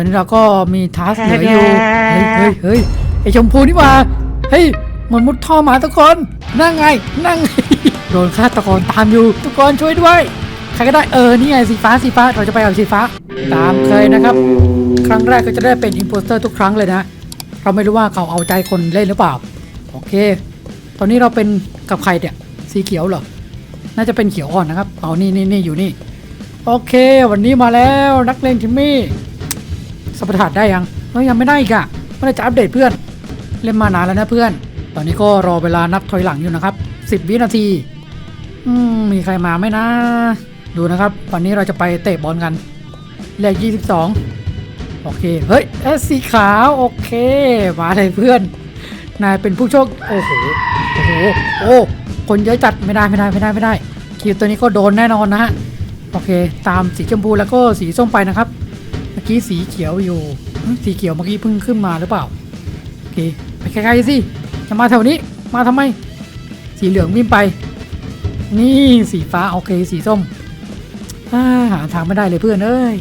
อนนี้เราก็มีทัสเหลืออยู่ เฮ้ยเฮ้ยเฮ้ยไอชมพูนี่หว่าเฮ้ยมันมุดท่อมาทุกคน นั่งไง นั่งไงโดนฆาตกรตามอยู่ ทุกคนช่วยด้วย ใครก็ได้ เออ นี่ไงสีฟ้า สีฟ้า เราจะไปเอาสีฟ้า ตามเคยนะครับ ครั้งแรกก็จะได้เป็นอิ p โพสเตอร์ทุกครั้งเลยนะ เราไม่รู้ว่าเขาเอาใจคนเล่นหรือเปล่า โอเค ตอนนี้เราเป็นกับใครเนี่ย สีเขียวเหรอ น่าจะเป็นเขียวอ่อนนะครับ เอานี่นี่นี่อยู่นี่ โอเค วันนี้มาแล้วนักเล่นทิมมี่ สัมปทานได้ยังเฮ้ยยังไม่ได้อีกอะไม่ได้จะอัปเดตเพื่อน เล่นมานานแล้วนะเพื่อน ตอนนี้ก็รอเวลานับถอยหลังอยู่นะครับ 10 วินาทีอืมมีใครมาไหมนะ ดูนะครับ วันนี้เราจะไปเตะบอลกันเลข22 โอเค เฮ้ยเอสสีขาวโอเค มาเลยเพื่อน นายเป็นผู้โชค โอ้โห โอ้โห โอ้ คนเยอะจัดไม่ได้ไม่ได้ไม่ได้ไม่ได้ คิวตัวนี้ก็โดนแน่นอนนะฮะ โอเค ตามสีชมพูแล้วก็สีส้มไปนะครับ เมื่อกี้สีเขียวอยู่หึสีเขียวเมื่อกี้เพิ่งขึ้นมาหรือเปล่าโอเคไปไกลๆสิจะมาแถวนี้มาทำไม สีเหลืองวิ่งไป นี่สีฟ้าโอเคสีส้มอาหาทางไม่ได้เลยเพื่อนเอ้ย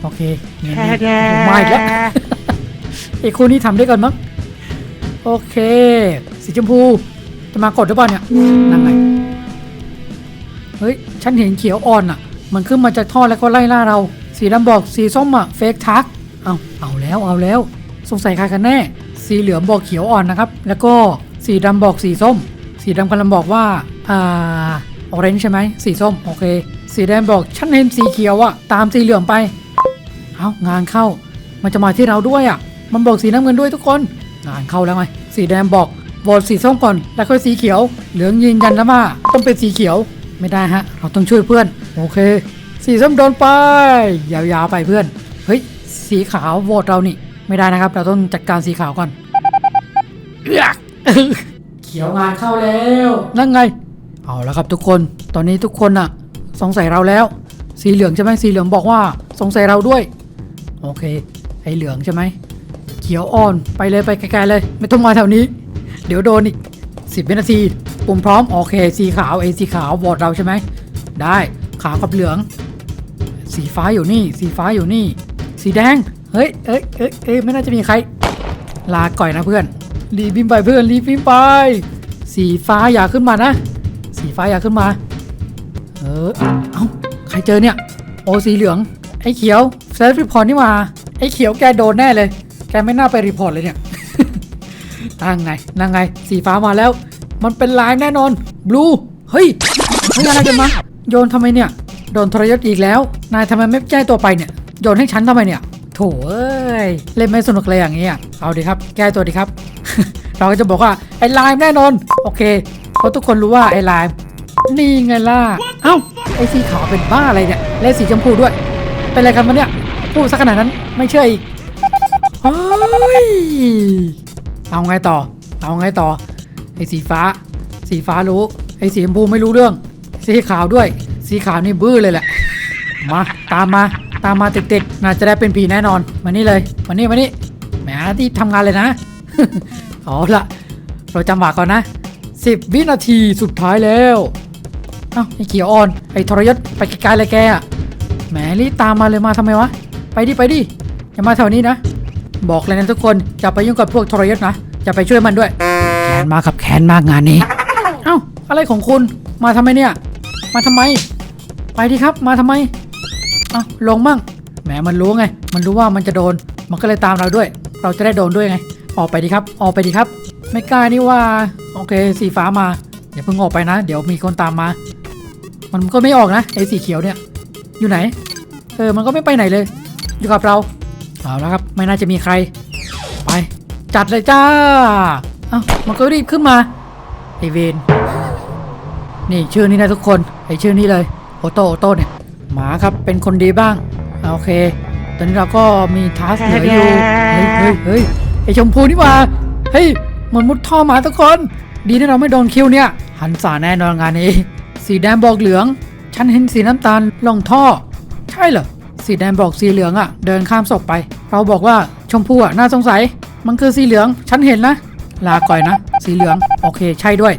โอเคเงี้ยๆมาอีกแล้วไอ้คู่นี้ทำได้ก่อนมั้งโอเค สีชมพูจะมากดหรือเปล่าเนี่ยนั่งไงเฮ้ยฉันเห็นเขียวอ่อนอะ มันขึ้นมาจากท่อแล้วก็ไล่ล่าเรา สีดำบอกสีส้มอะเฟกทักเอาเอาแล้วเอาแล้ว สงสัยใครกันแน่ สีเหลืองบอกเขียวอ่อนนะครับ แล้วก็สีดำบอกสีส้ม สีดำกำลังบอกว่าอ่าออเรนจ์ใช่ไหมสีส้มโอเค สีแดงบอกฉันเห็นสีเขียวอะตามสีเหลืองไปเอางานเข้า มันจะมาที่เราด้วยอะมันบอกสีน้ำเงินด้วยทุกคน งานเข้าแล้วไงสีแดงบอกโหวตสีส้มก่อนแล้วค่อยสีเขียว เหลืองยืนยันแล้วว่าต้องเป็นสีเขียวไม่ได้ฮะ เราต้องช่วยเพื่อน โอเค สีส้มโดนไป ยาวๆไปเพื่อน เฮ้ย สีขาวโหวตเรานี่ ไม่ได้นะครับ เราต้องจัดการสีขาวก่อนเอื้อกเขียวงานเข้าแล้วนั่นไง เอาแล้วครับทุกคน ตอนนี้ทุกคนอะสงสัยเราแล้ว สีเหลืองใช่ไหมสีเหลืองบอกว่า สงสัยเราด้วย โอเค ไอเหลืองใช่ไหม เขียวอ่อนไปเลยไปไกลๆเลย ไม่ต้องมาแถวนี้ เดี๋ยวโดนอีกสิบวินาที ปุ่มพร้อม โอเค สีขาวไอสีขาวโหวตเราใช่ไหม ได้ ขาวกับเหลือง สีฟ้าอยู่นี่ สีฟ้าอยู่นี่ สีแดง เฮ้ยเอ้ยเอ้ยเอ้ยไม่น่าจะมีใคร ลาก่อยนะเพื่อนรีบบินไปเพื่อนรีบบินไป สีฟ้าอย่าขึ้นมานะ สีฟ้าอย่าขึ้นมา เออ เอ้า ใครเจอเนี่ย โอสีเหลือง ไอ้เขียวเซฟรีพอร์ตนี่หว่าไอ้เขียวแกโดนแน่เลย แกไม่น่าไปรีพอร์ตเลยเนี่ยนั่งไงนั่งไง สีฟ้ามาแล้ว มันเป็นลายแน่นอน บลู เฮ้ยเฮ้ยอะไรกันมา โยนทำไมเนี่ย โดนทรยศอีกแล้ว นายทำไมไม่แก้ตัวไปเนี่ย โยนให้ฉันทำไมเนี่ย โถเอ้ย เล่นไม่สนุกเลยอย่างนี้อะ เอาดีครับ แก้ตัวดีครับ เราก็จะบอกว่า ไอ้ไลม์แน่นอน โอเค เพราะทุกคนรู้ว่าไอ้ไลม์นี่ไงล่ะ เอ้า ไอ้สีขาวเป็นบ้าอะไรเนี่ยเล่นสีชมพูด้วย เป็นอะไรกันวะเนี่ย พูดซะขนาดนั้น ไม่เชื่ออีกเฮ้ย เอาไงต่อ เอาไงต่อ ไอ้สีฟ้า สีฟ้ารู้ ไอ้สีชมพูไม่รู้เรื่อง สีขาวด้วย สีขาวนี่บื้อเลยแหละมาตามมาตามมาติดๆน่าจะได้เป็นผีแน่นอนมานี่เลยมานี่มานี่แหมที่ทำงานเลยนะเอาละเราจำหวะก่อนนะ10วินาทีสุดท้ายแล้วเอ้าไอ้เขียวอ่อนไอ้ทรยศไปไกลๆเลยแกอะแหมรีบตามมาเลยมาทำไมวะไปดิไปดิอย่ามาแถวนี้นะ บอกเลยนะทุกคนอย่าไปยุ่งกับพวกทรยศนะอย่าไปช่วยมันด้วย แค้นมากครับแค้นมากงานนี้ เอ้าอะไรของคุณมาทำไมเนี่ย มาทำไม ไปดิครับ มาทำไมเอ้าลงมั่งแหมมันรู้ไง มันรู้ว่ามันจะโดน มันก็เลยตามเราด้วย เราจะได้โดนด้วยไง ออกไปดิครับ ออกไปดิครับ ไม่กล้านี่ว่า โอเค สีฟ้ามา อย่าเพิ่งออกไปนะ เดี๋ยวมีคนตามมา มันก็ไม่ออกนะไอ้สีเขียวเนี่ย อยู่ไหน เออ มันก็ไม่ไปไหนเลย อยู่กับเรา เอาแล้วครับ ไม่น่าจะมีใคร ไป จัดเลยจ้า เอ้า มันก็รีบขึ้นมา ไอเวน นี่ชื่อนี้นะทุกคน ไอชื่อนี้เลย โอโตโอโตเนี่ย หมาครับเป็นคนดีบ้าง โอเค ตอนนี้เราก็มีทัสเหลืออยู่ เฮ้ยเฮ้ยเฮ้ยไอชมพูนี่หว่าเฮ้ยมันมุดท่อหมาทุกคน ดีที่เราไม่โดนคิวเนี่ย หันสาแน่นอนงานนี้ สีแดงบอกเหลือง ฉันเห็นสีน้ำตาลลงท่อ ใช่เหรอ สีแดงบอกสีเหลืองอะ่ะ เดินข้ามศพไป เราบอกว่าชมพูอะ่ะน่าสงสัย มันคือสีเหลือง ฉันเห็นนะ ลาก่อยนะ สีเหลือง โอเค ใช่ด้วย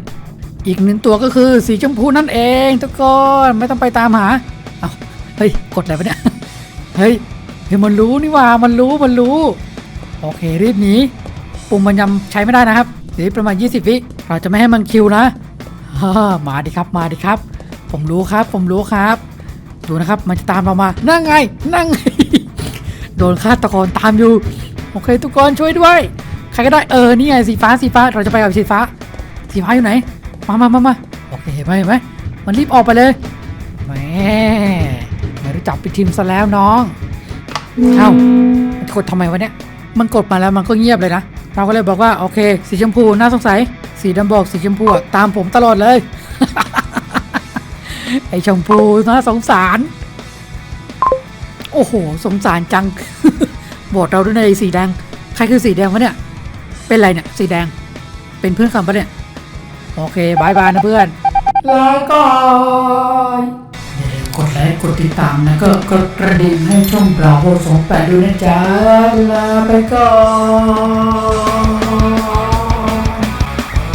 อีกหนึ่งตัวก็คือสีชมพูนั่นเองทุกคนไม่ต้องไปตามหา เอาเฮ้ย กดอะไรปะเนี่ย เฮ้ยเฮ้ยมันรู้นี่ว่ามันรู้มันรู้ โอเครีบหนีปุ่มมันยังใช้ไม่ได้นะครับเดี๋ยวประมาณ 20 วิเราจะไม่ให้มันคิวนะมาดิครับมาดิครับ ผมรู้ครับผมรู้ครับ ดูนะครับมันจะตามเรามา นั่งไง นั่งไงโดนฆาตกรตามอยู่ โอเคทุกคนช่วยด้วย ใครก็ได้เออนี่ไงสีฟ้าสีฟ้าเราจะไปกับสีฟ้า สีฟ้าอยู่ไหน มามามามาโอเคเห็นไหมเห็นไหมมันรีบออกไปเลยแหมไม่รู้จักไปทีมซะแล้วน้องเอ้ามันกดทำไมวะเนี่ยมันกดมาแล้วมันก็เงียบเลยนะ เราก็เลยบอกว่าโอเค สีชมพูน่าสงสัย สีดำบอกสีชมพูอะตามผมตลอดเลย ไอชมพูน่าสงสาร โอ้โห สงสารจังบอกเราด้วยในสีแดง ใครคือสีแดงวะเนี่ย เป็นไรเนี่ย สีแดง เป็นเพื่อนกันปะเนี่ย โอเคบายบายนะเพื่อนลาก่อนอย่าลืมกดไลค์กดติดตามนะก็กดกระดิ่งให้ช่องบราโวสองแปดด้วยนะจ๊ะลาไปก่อน